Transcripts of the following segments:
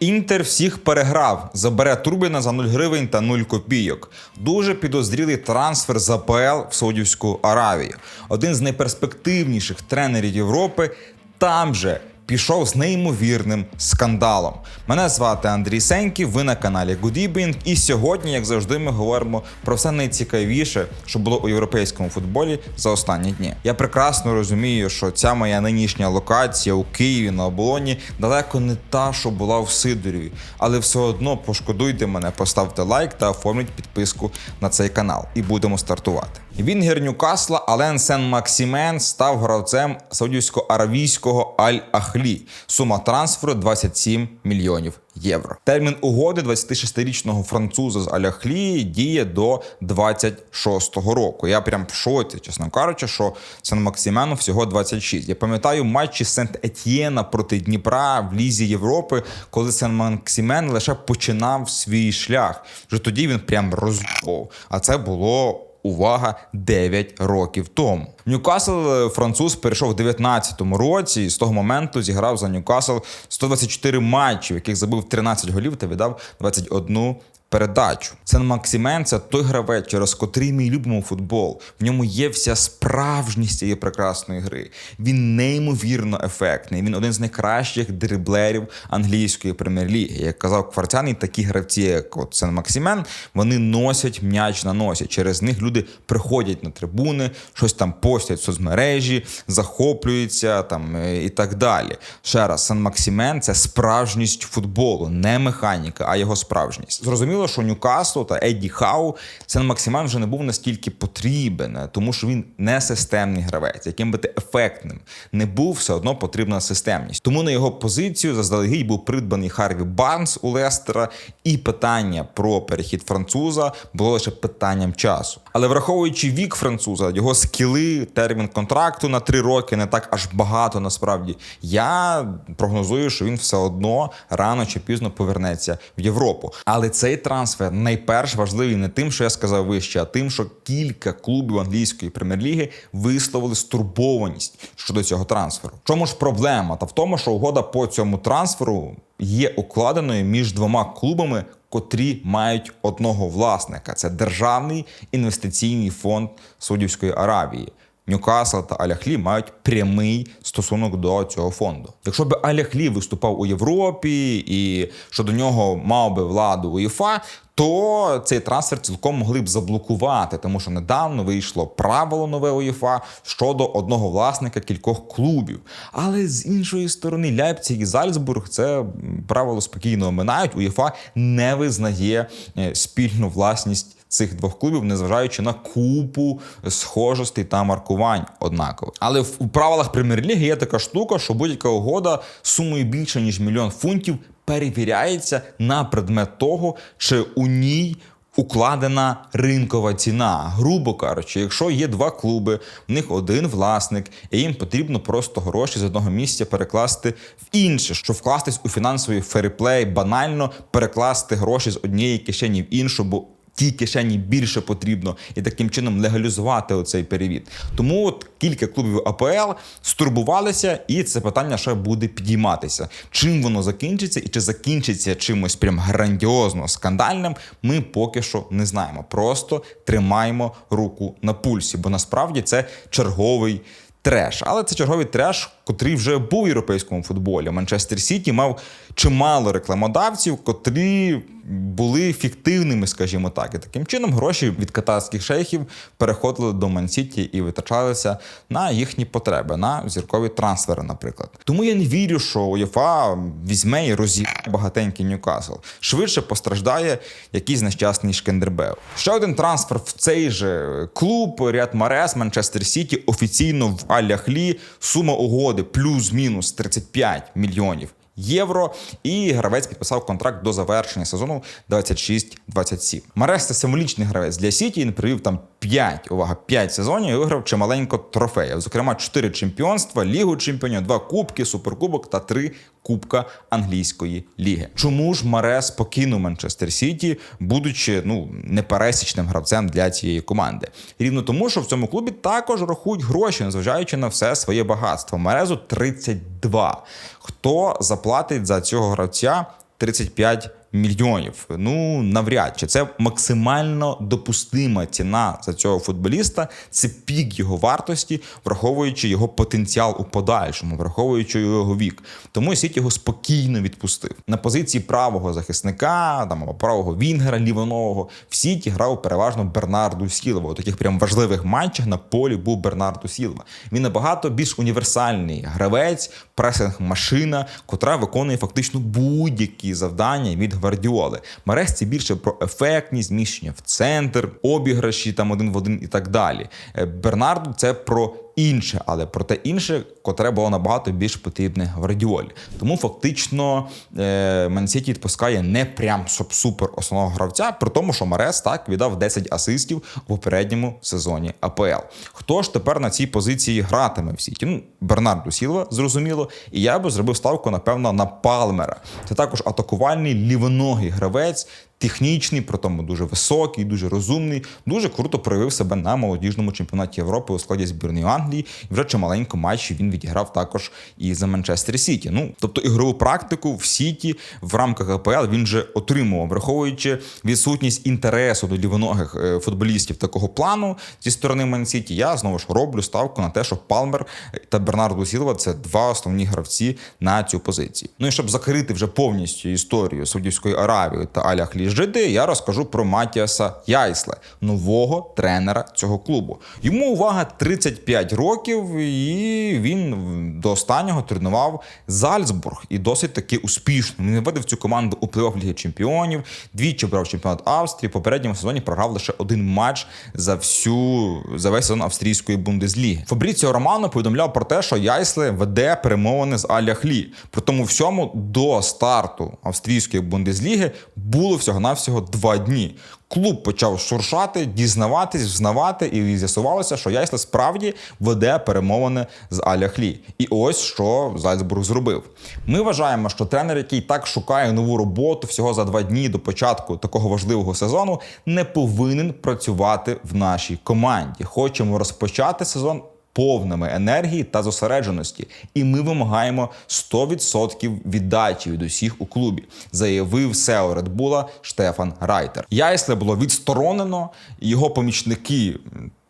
Інтер всіх переграв, забере Турбіна за 0 гривень та 0 копійок. Дуже підозрілий трансфер з АПЛ в Саудівську Аравію. Один з найперспективніших тренерів Європи там же пішов з неймовірним скандалом. Мене звати Андрій Сеньків, ви на каналі Good Evening, І сьогодні, як завжди, ми говоримо про все найцікавіше, що було у європейському футболі за останні дні. Я прекрасно розумію, що ця моя нинішня локація у Києві на оболоні далеко не та, що була в Сидоріві, але все одно пошкодуйте мене, поставте лайк та оформіть підписку на цей канал. І будемо стартувати. Вінгер Ньюкасла Ален Сен Максімен став гравцем саудівсько-аравійського Аль-Ахлі. Сума трансферу 27 мільйонів євро. Термін угоди 26-річного француза з Аль-Ахлі діє до 26-го року. Я прям в шоці, чесно кажучи, що Сен Максимену всього 26. Я пам'ятаю матчі Сент Етьєна проти Дніпра в Лізі Європи, коли Сен Максимен лише починав свій шлях. Вже тоді він прям розбов. А це було. Увага 9 років тому. Ньюкасл е, француз перейшов у 19-му році і з того моменту зіграв за Ньюкасл 124 матчі, в яких забив 13 голів та віддав 21 передачу. Сен Максимен це той гравець, через котрий ми любимо футбол. В ньому є вся справжність цієї прекрасної гри. Він неймовірно ефектний. Він один з найкращих дриблерів англійської прем'єр-ліги. Як казав Кварцяний, такі гравці, як от Сен Максимен, вони носять м'яч на носі. Через них люди приходять на трибуни, щось там постять в соцмережі, захоплюються там е, і так далі. Ще раз, Сен Максимен це справжність футболу, не механіка, а його справжність. Зрозуміло, що Ньюкаслу та Едді Хау Сен Максимен вже не був настільки потрібен, тому що він не системний гравець, яким би ти ефектним не був, все одно потрібна системність. Тому на його позицію заздалегідь був придбаний Харві Барнс у Лестера, і питання про перехід француза було лише питанням часу. Але враховуючи вік француза, його скіли, термін контракту на три роки не так аж багато насправді. Я прогнозую, що він все одно рано чи пізно повернеться в Європу. Але цей трансфер найперш важливий не тим, що я сказав вище, а тим, що кілька клубів англійської прем'єр-ліги висловили стурбованість щодо цього трансферу. Чому ж проблема? Та в тому, що угода по цьому трансферу є укладеною між двома клубами, котрі мають одного власника. Це державний інвестиційний фонд Саудівської Аравії. Ньюкасл та Аляхлі мають прямий стосунок до цього фонду. Якщо б Аляхлі виступав у Європі і що до нього мав би владу УЄФА, то цей трансфер цілком могли б заблокувати, тому що недавно вийшло правило нове УЄФА щодо одного власника кількох клубів. Але з іншої сторони, Ляйпциг і Зальцбург це правило спокійно оминають. УЄФА не визнає е, спільну власність. Цих двох клубів, незважаючи на купу схожостей та маркувань однакових. Але в правилах прем'єр-ліги є така штука, що будь-яка угода сумою більше ніж мільйон фунтів перевіряється на предмет того, чи у ній. Укладена ринкова ціна, грубо кажучи, якщо є два клуби, в них один власник, і їм потрібно просто гроші з одного місця перекласти в інше, щоб вкластись у фінансовий ферплей, банально перекласти гроші з однієї кишені в іншу, бо тій кишені більше потрібно і таким чином легалізувати оцей перевід. Тому от кілька клубів АПЛ стурбувалися, і це питання ще буде підійматися. Чим воно закінчиться, і чи закінчиться чимось прям грандіозно скандальним, ми поки що не знаємо. Просто тримаємо руку на пульсі, бо насправді це черговий. Треш, але це черговий треш, котрий вже був у європейському футболі. Манчестер Сіті мав чимало рекламодавців, котрі були фіктивними, скажімо так. І таким чином гроші від катарських шейхів переходили до Мансіті і витрачалися на їхні потреби, на зіркові трансфери, наприклад. Тому я не вірю, що УЄФА візьме і розіб'є багатенький Ньюкасл. Швидше постраждає якийсь нещасний Шкендербеу. Ще один трансфер в цей же клуб Ряд Марес Манчестер Сіті офіційно в Аль-Ахлі. Сума угоди плюс-мінус 35 мільйонів євро. І гравець підписав контракт до завершення сезону 26-27. Марес це символічний гравець для Сіті. Він привів там 5, увага, 5 сезонів і виграв чималенько трофеїв. Зокрема, 4 чемпіонства, Лігу чемпіонів, 2 кубки, суперкубок та 3 Кубка англійської ліги. Чому ж Марес покинув Манчестер Сіті, будучи ну непересічним гравцем для цієї команди? Рівно тому, що в цьому клубі також рахують гроші, незважаючи на все своє багатство. Марезу 32. Хто заплатить за цього гравця 35 мільйонів. Ну навряд чи це максимально допустима ціна за цього футболіста. Це пік його вартості, враховуючи його потенціал у подальшому, враховуючи його вік. Тому Сіті його спокійно відпустив. На позиції правого захисника, там або правого вінгера лівонового, в Сіті грав переважно Бернарду Сілва. У таких прям важливих матчах на полі був Бернарду Сілва. Він набагато більш універсальний гравець, пресинг-машина, котра виконує фактично будь-які завдання від гвардіоли. Марес це більше про ефектність, зміщення в центр, обіграші там один в один і так далі. Е, Бернарду це про інше, але про те інше, котре було набагато більш потрібне гвардіолі. Тому фактично е, Мансіті відпускає не прям супер основного гравця, при тому, що Марес так віддав 10 асистів в попередньому сезоні АПЛ. Хто ж тепер на цій позиції гратиме в Сіті? Ну, Бернарду Сілва, зрозуміло, і я би зробив ставку, напевно, на Палмера. Це також атакувальний лівоногий гравець. Технічний, при тому дуже високий, дуже розумний, дуже круто проявив себе на молодіжному чемпіонаті Європи у складі збірної Англії. І вже чималенько матчі він відіграв також і за Манчестер Сіті. Ну тобто ігрову практику в Сіті в рамках АПЛ він вже отримував, враховуючи відсутність інтересу до лівоногих е, футболістів такого плану зі сторони Ман-Сіті, Я знову ж роблю ставку на те, що Палмер та Бернардо Сілва це два основні гравці на цю позицію. Ну і щоб закрити вже повністю історію Саудівської Аравії та Аля Жиди, я розкажу про Матіаса Яйсле, нового тренера цього клубу. Йому увага 35 років, і він до останнього тренував Зальцбург і досить таки успішно. Він виводив цю команду у плей-офф Ліги Чемпіонів, двічі брав чемпіонат Австрії. В попередньому сезоні програв лише один матч за всю за весь сезон австрійської бундесліги. Фабріціо Романо повідомляв про те, що Яйсле веде перемовини з Аля Хлі. При тому всьому до старту австрійської бундесліги було всього навсього два дні. Клуб почав шуршати, дізнаватись, взнавати, і з'ясувалося, що Яйсле справді веде перемовини з Аля Хлі. І ось що Зальцбург зробив. Ми вважаємо, що тренер, який так шукає нову роботу всього за два дні до початку такого важливого сезону, не повинен працювати в нашій команді. Хочемо розпочати сезон повними енергії та зосередженості, і ми вимагаємо 100% віддачі від усіх у клубі, заявив Red Bull Штефан Райтер. Яйсле було відсторонено, його помічники.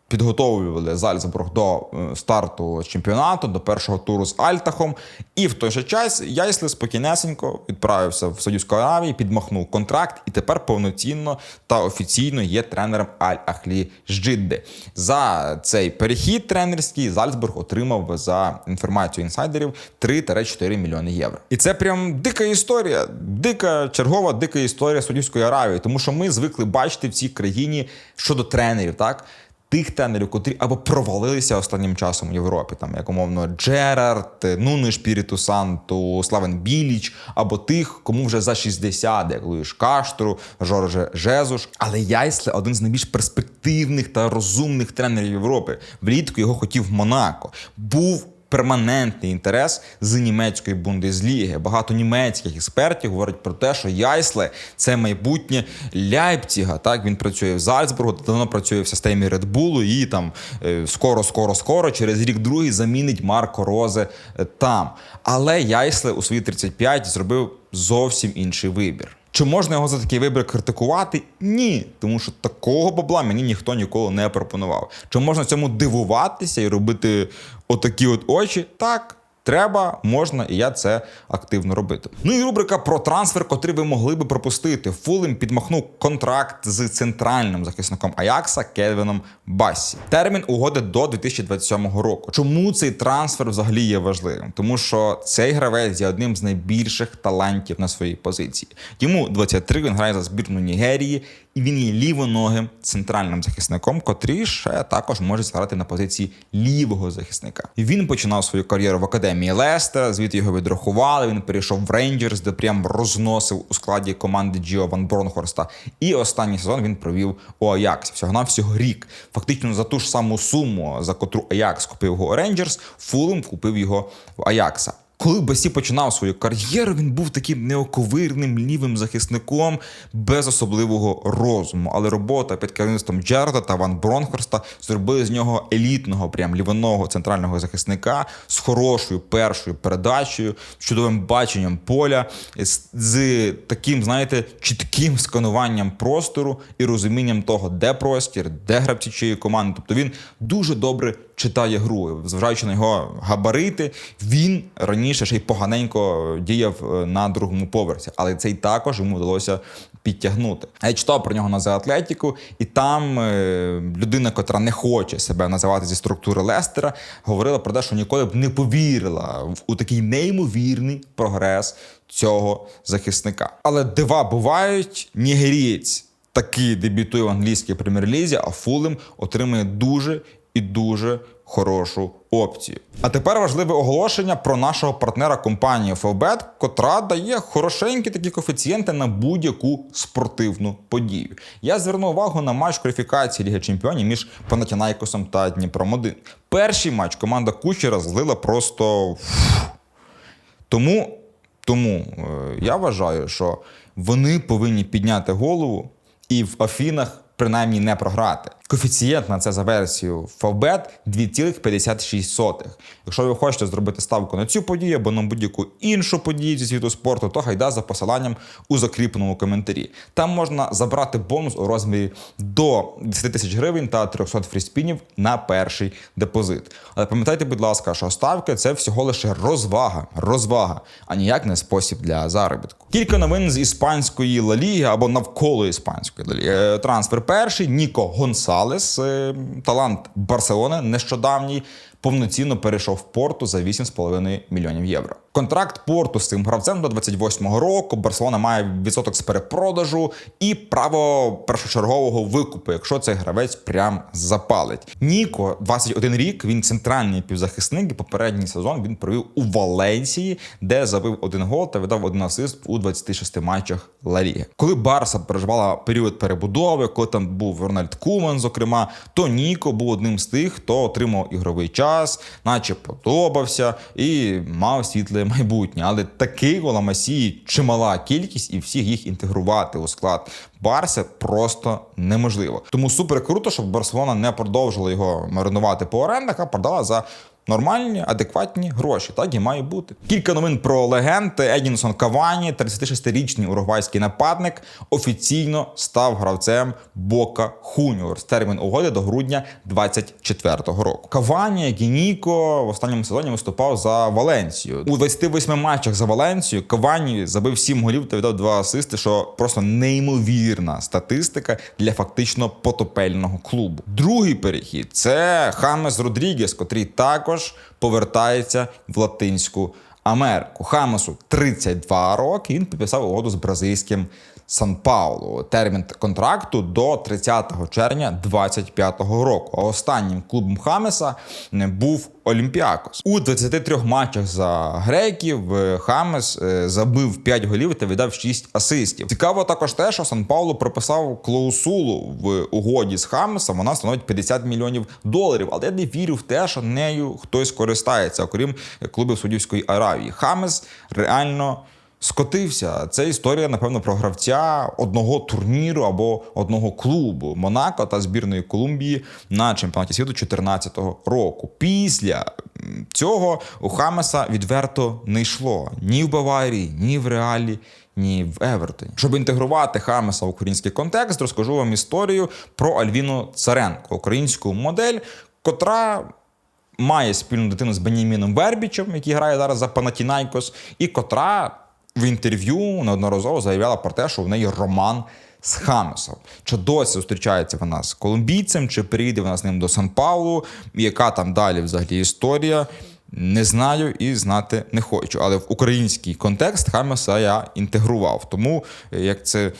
Підготовлювали Зальцбург до е, старту чемпіонату, до першого туру з Альтахом. І в той же час Яйсле спокійнесенько відправився в Саудівську Аравію, підмахнув контракт і тепер повноцінно та офіційно є тренером Аль-Ахлі Жидди. За цей перехід тренерський Зальцбург отримав за інформацією інсайдерів 3-4 мільйони євро. І це прям дика історія, дика чергова дика історія Саудівської Аравії, тому що ми звикли бачити в цій країні щодо тренерів, так тих тренерів, котрі або провалилися останнім часом в Європі, там як умовно Джерард, Нуни Шпіріту Санту, Славен Біліч, або тих, кому вже за 60, як Луїш Каштру, Жорже Жезуш. Але Яйсле один з найбільш перспективних та розумних тренерів Європи. Влітку його хотів Монако. Був перманентний інтерес з німецької бундесліги. Багато німецьких експертів говорять про те, що Яйсле це майбутнє Ляйпціга. Так він працює в Зальцбургу, давно працює в системі Bull і там е, скоро, скоро, скоро, через рік другий замінить Марко Розе е, там. Але Яйсле у свої 35 зробив зовсім інший вибір. Чи можна його за такий вибір критикувати? Ні, тому що такого бабла мені ніхто ніколи не пропонував. Чи можна цьому дивуватися і робити отакі от очі? Так. Треба, можна, і я це активно робити. Ну і рубрика про трансфер, котрий ви могли би пропустити. Фулем підмахнув контракт з центральним захисником Аякса Кельвіном Бассі. Термін угоди до 2027 року. Чому цей трансфер взагалі є важливим? Тому що цей гравець є одним з найбільших талантів на своїй позиції. Йому 23, він грає за збірну Нігерії, і він є лівоногим центральним захисником, котрий ще також може зграти на позиції лівого захисника. Він починав свою кар'єру в академії Лестера, звідти його відрахували. Він перейшов в Рейнджерс, де прям розносив у складі команди Джіо Ван Бронхорста. І останній сезон він провів у Аяксі. Всього на всього рік. Фактично за ту ж саму суму, за котру Аякс купив його у Рейнджерс, Фулем купив його в Аякса. Коли Басі починав свою кар'єру, він був таким неоковирним лівим захисником без особливого розуму. Але робота під керівництвом Джерда та Ван Бронхорста зробили з нього елітного, прям лівоного центрального захисника з хорошою першою передачею, чудовим баченням поля, з, з таким, знаєте, чітким скануванням простору і розумінням того, де простір, де гравці чиєї команди. Тобто він дуже добре читає гру, зважаючи на його габарити, він раніше ще й поганенько діяв е, на другому поверсі, але цей також йому вдалося підтягнути. Я читав про нього на The Athletic, і там е, людина, котра не хоче себе називати зі структури Лестера, говорила про те, що ніколи б не повірила в у такий неймовірний прогрес цього захисника. Але дива бувають, нігерієць таки дебютує в англійській прем'єр-лізі, а Фулем отримує дуже і дуже хорошу опцію. А тепер важливе оголошення про нашого партнера компанію Фовбет, котра дає хорошенькі такі коефіцієнти на будь-яку спортивну подію. Я звернув увагу на матч кваліфікації Ліги Чемпіонів між Панатінайкосом та Дніпром 1. Перший матч команда Кучера злила просто. Тому, тому е, я вважаю, що вони повинні підняти голову і в Афінах принаймні не програти. Коефіцієнт на це за версією Favbet 2,56. Якщо ви хочете зробити ставку на цю подію або на будь-яку іншу подію зі світу спорту, то гайда за посиланням у закріпленому коментарі. Там можна забрати бонус у розмірі до 10 тисяч гривень та 300 фріспінів на перший депозит. Але пам'ятайте, будь ласка, що ставки це всього лише розвага, розвага, а ніяк не спосіб для заробітку. Кілька новин з іспанської Ла Ліги або навколо іспанської Ла Е, Трансфер перший Ніко Гонсалес, е, талант Барселони, нещодавній. Повноцінно перейшов в порту за 8,5 мільйонів євро. Контракт порту з цим гравцем до 28-го року. Барселона має відсоток з перепродажу і право першочергового викупу, якщо цей гравець прям запалить. Ніко 21 рік. Він центральний півзахисник. і Попередній сезон він провів у Валенсії, де забив один гол та видав один асист у 26 матчах Ла. Коли Барса переживала період перебудови, коли там був Рональд Куман, зокрема, то Ніко був одним з тих, хто отримав ігровий час, наче подобався і мав світле майбутнє. Але такий Ламасії чимала кількість, і всіх їх інтегрувати у склад Барса просто неможливо. Тому супер круто, щоб Барселона не продовжила його маринувати по орендах, а продала за. Нормальні, адекватні гроші, так і має бути. Кілька новин про легенд. Едінсон Кавані, 36-річний уругвайський нападник, офіційно став гравцем Бока Хуніор з термін угоди до грудня 24-го року. Кавані, як і Ніко, в останньому сезоні виступав за Валенсію. У 28 матчах за Валенсію Кавані забив 7 голів та віддав 2 асисти, що просто неймовірна статистика для фактично потопельного клубу. Другий перехід це Хамес Родрігес, котрий також повертається в Латинську Америку. Хамасу 32 роки. Він підписав угоду з бразильським Сан Паулу. Термін контракту до 30 червня 2025 року. А останнім клубом Хамеса не був Олімпіакос. У 23 матчах за греків е, Хамес е, забив 5 голів та віддав 6 асистів. Цікаво також те, що Сан Паулу прописав клаусулу в угоді з Хамесом. Вона становить 50 мільйонів доларів. Але я не вірю в те, що нею хтось користається, окрім клубів Судівської Аравії. Хамес реально. Скотився. Це історія, напевно, про гравця одного турніру або одного клубу Монако та збірної Колумбії на чемпіонаті світу 2014 року. Після цього у Хамеса відверто не йшло ні в Баварії, ні в Реалі. Ні, в Евертоні. Щоб інтегрувати Хамеса в український контекст, розкажу вам історію про Альвіну Царенко, українську модель, котра має спільну дитину з Беніміном Вербічем, який грає зараз за Панатінайкос, і котра в інтерв'ю неодноразово заявляла про те, що в неї роман з Хамесом. Чи досі зустрічається вона з колумбійцем, чи приїде вона з ним до Сан Паулу, яка там далі взагалі історія. Не знаю і знати не хочу. Але в український контекст Хамеса я інтегрував. Тому як це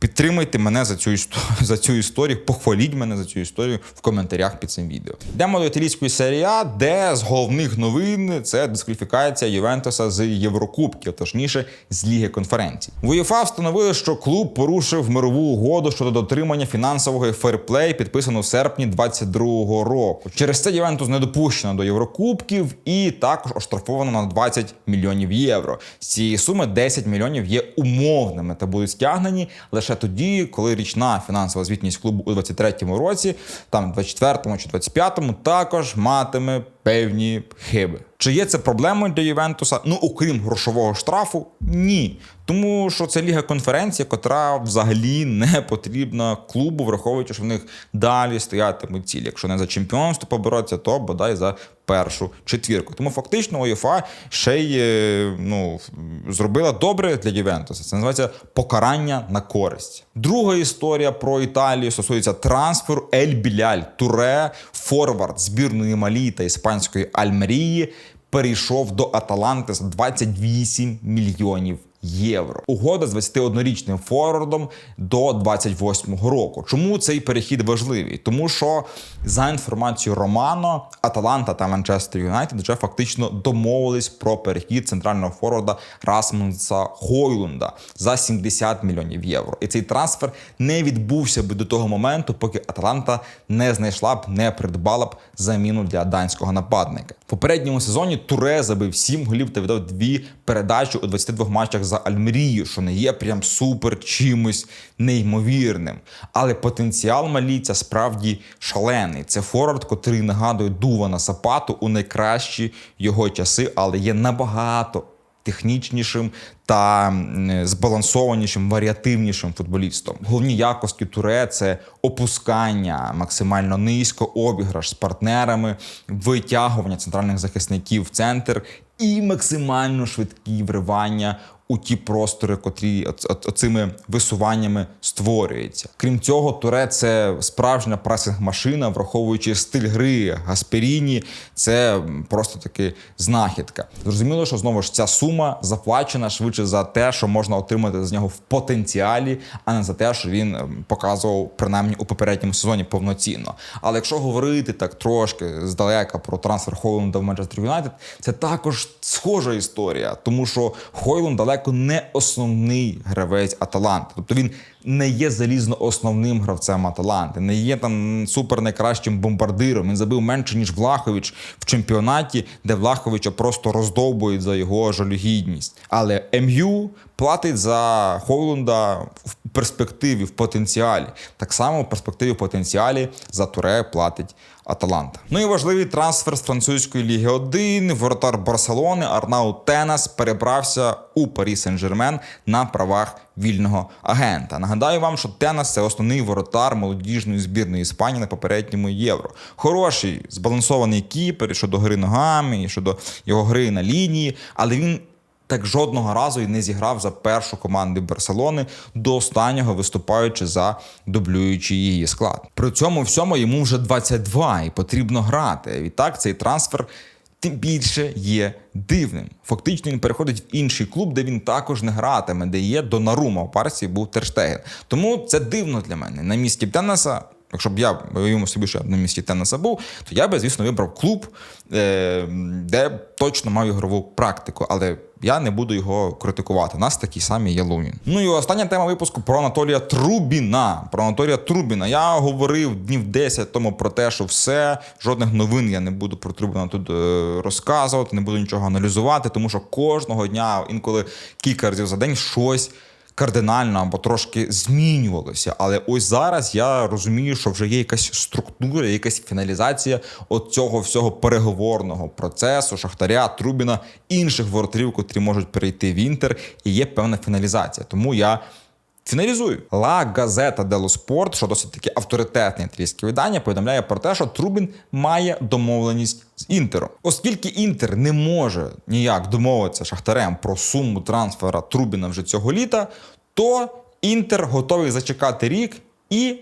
Підтримайте мене за цю історію, за цю історію, похваліть мене за цю історію в коментарях під цим відео. Йдемо до італійської серії А, де з головних новин це дискваліфікація Ювентуса з Єврокубків, точніше з Ліги конференцій. В УЄФА встановили, що клуб порушив мирову угоду щодо дотримання фінансового ферплей, підписану в серпні 22-го року. Через це Ювентус не допущено до Єврокубків, і також оштрафовано на 20 мільйонів євро. З цієї суми 10 мільйонів є умовними та будуть стягнені лише тоді, коли річна фінансова звітність клубу у 23-му році, там 24-му чи 25-му, також матиме певні хиби. Чи є це проблемою для Ювентуса? Ну, окрім грошового штрафу, ні. Тому що це ліга конференція, котра взагалі не потрібна клубу, враховуючи, що в них далі стоятимуть цілі. Якщо не за чемпіонство поборотися, то бодай за першу четвірку. Тому фактично УЄФА ще й е, ну, зробила добре для Ювентуса. Це називається покарання на користь. Друга історія про Італію стосується трансферу Ель Біляль Туре, форвард збірної Малі та іспанської Альмерії. Перейшов до Аталанти за 28 мільйонів євро. Угода з 21-річним форвардом до 28-го року. Чому цей перехід важливий? Тому що за інформацією Романо, Аталанта та Манчестер Юнайтед вже фактично домовились про перехід центрального форварда Расмуса Хойлунда за 70 мільйонів євро. І цей трансфер не відбувся би до того моменту, поки Аталанта не знайшла б, не придбала б заміну для данського нападника. В попередньому сезоні Туре забив 7 голів та віддав дві передачі у 22 матчах за Альмерію, що не є прям супер чимось неймовірним. Але потенціал маліця справді шалений. Це форвард, котрий нагадує Дувана Сапату у найкращі його часи, але є набагато технічнішим та збалансованішим, варіативнішим футболістом. Головні якості туре це опускання максимально низько, обіграш з партнерами, витягування центральних захисників в центр і максимально швидкі вривання у ті простори, котрі оц- оц- оцими висуваннями створюються. Крім цього, туре це справжня пресинг-машина, враховуючи стиль гри Гасперіні, це просто таки знахідка. Зрозуміло, що знову ж ця сума заплачена швидше за те, що можна отримати з нього в потенціалі, а не за те, що він ем, показував принаймні у попередньому сезоні повноцінно. Але якщо говорити так трошки здалека про трансфер Хойлунда в Манчестер Юнайтед, це також схожа історія, тому що Хойлунд далеко не основний гравець Аталанти. Тобто він не є залізно основним гравцем Аталанти, не є там супер найкращим бомбардиром. Він забив менше ніж Влахович в чемпіонаті, де Влаховича просто роздовбують за його жалюгідність. Але МЮ платить за Хойлунда в перспективі, в потенціалі. Так само в перспективі в потенціалі за Туре платить Аталанта. Ну і важливий трансфер з французької ліги 1. Воротар Барселони Арнау Тенас перебрався у Парі Сен-Жермен на правах вільного агента. Нагадаю вам, що Тенас це основний воротар молодіжної збірної Іспанії на попередньому євро. Хороший збалансований кіпер щодо гри ногами, і щодо його гри на лінії, але він так жодного разу і не зіграв за першу команду Барселони до останнього, виступаючи за дублюючи її склад. При цьому всьому йому вже 22 і потрібно грати. Відтак цей трансфер. Тим більше є дивним. Фактично він переходить в інший клуб, де він також не гратиме, де є Донарума. У парсі був Терштеген. Тому це дивно для мене. На місці Теннеса, якщо б я уявимо собі, що я на місці Теннеса був, то я би, звісно, вибрав клуб, е, де точно мав ігрову практику. Але я не буду його критикувати. У нас такі самі є Лунін. Ну і остання тема випуску про Анатолія Трубіна. Про Анатолія Трубіна. Я говорив днів 10 тому про те, що все, жодних новин я не буду про Трубіна тут е, розказувати, не буду нічого аналізувати, тому що кожного дня, інколи кілька разів за день, щось. Кардинально або трошки змінювалося, але ось зараз я розумію, що вже є якась структура, якась фіналізація от цього всього переговорного процесу, Шахтаря, Трубіна, інших воротарів, котрі можуть перейти в інтер, і є певна фіналізація. Тому я Фіналізую. Ла Газета dello Sport, що досить таки авторитетне італійське видання, повідомляє про те, що Трубін має домовленість з Інтером. Оскільки Інтер не може ніяк домовитися Шахтарем про суму трансфера Трубіна вже цього літа, то Інтер готовий зачекати рік і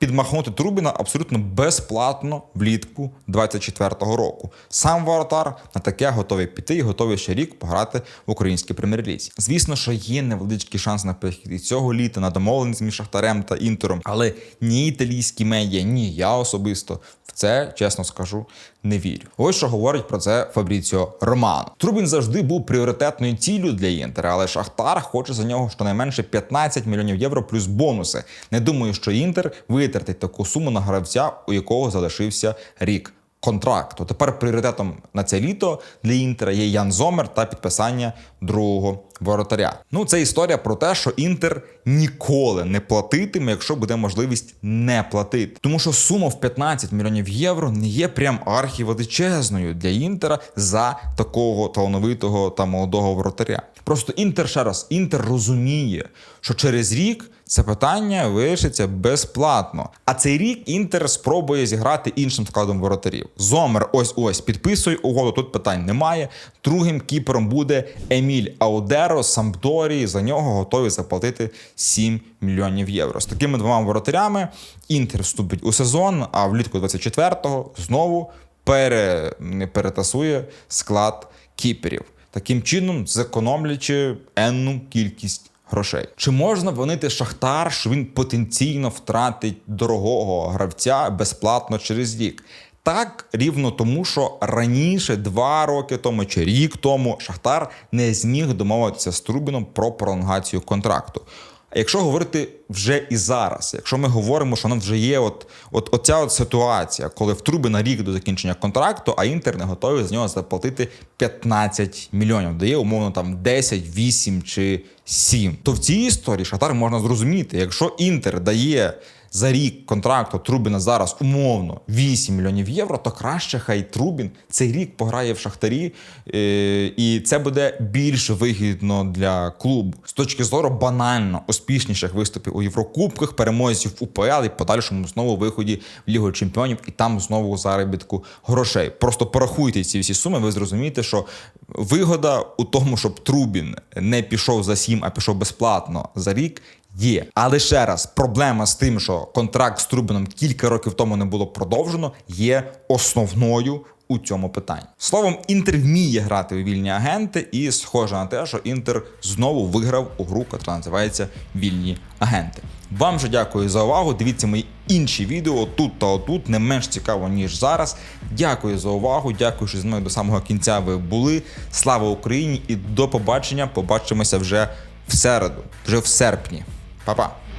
підмахнути Трубіна абсолютно безплатно влітку 24-го року. Сам воротар на таке готовий піти і готовий ще рік пограти в українській прем'єр-лізі. Звісно, що є невеличкий шанс на перехід і цього літа на домовленість між Шахтарем та Інтером, але ні італійські медіа, ні я особисто в це, чесно скажу, не вірю. Ось що говорить про це Фабріціо Романо. Трубін завжди був пріоритетною ціллю для Інтера, але Шахтар хоче за нього щонайменше 15 мільйонів євро плюс бонуси. Не думаю, що Інтер витратить таку суму на гравця, у якого залишився рік контракту. Тепер пріоритетом на це літо для Інтера є Ян Зомер та підписання другого воротаря. Ну, це історія про те, що Інтер ніколи не платитиме, якщо буде можливість не платити. Тому що сума в 15 мільйонів євро не є прям архівеличезною для Інтера за такого талановитого та молодого воротаря. Просто Інтер ще раз, Інтер розуміє, що через рік це питання вирішиться безплатно. А цей рік Інтер спробує зіграти іншим складом воротарів. Зомер, ось ось підписує угоду. Тут питань немає. Другим кіпером буде Еміль Аудеро з. За нього готові заплатити 7 мільйонів євро. З такими двома воротарями Інтер вступить у сезон, а влітку 24-го знову пере, перетасує склад кіперів. Таким чином, зекономлячи енну кількість грошей. Чи можна винити Шахтар, що він потенційно втратить дорогого гравця безплатно через рік? Так, рівно тому, що раніше, два роки тому чи рік тому, Шахтар не зміг домовитися з Трубіном про пролонгацію контракту. А якщо говорити вже і зараз, якщо ми говоримо, що нам вже є от, от оця от ситуація, коли в Трубіна рік до закінчення контракту, а Інтер не готовий з нього заплатити 15 мільйонів, дає умовно там 10, 8 чи 7, то в цій історії шатар можна зрозуміти, якщо Інтер дає за рік контракту Трубіна зараз умовно 8 мільйонів євро, то краще хай Трубін цей рік пограє в Шахтарі, е, і це буде більш вигідно для клубу з точки зору банально успішніших виступів у Єврокубках, перемозів УПЛ і подальшому знову виході в Лігу Чемпіонів, і там знову заробітку грошей. Просто порахуйте ці всі суми, ви зрозумієте, що вигода у тому, щоб Трубін не пішов за 7, а пішов безплатно за рік. Є, але ще раз, проблема з тим, що контракт з Трубіном кілька років тому не було продовжено, є основною у цьому питанні. Словом, Інтер вміє грати у вільні агенти, і схоже на те, що Інтер знову виграв у гру, яка називається Вільні агенти. Вам же дякую за увагу. Дивіться мої інші відео тут та отут, не менш цікаво, ніж зараз. Дякую за увагу. Дякую, що зі мною до самого кінця ви були. Слава Україні і до побачення. Побачимося вже в середу, вже в серпні. 阿爸。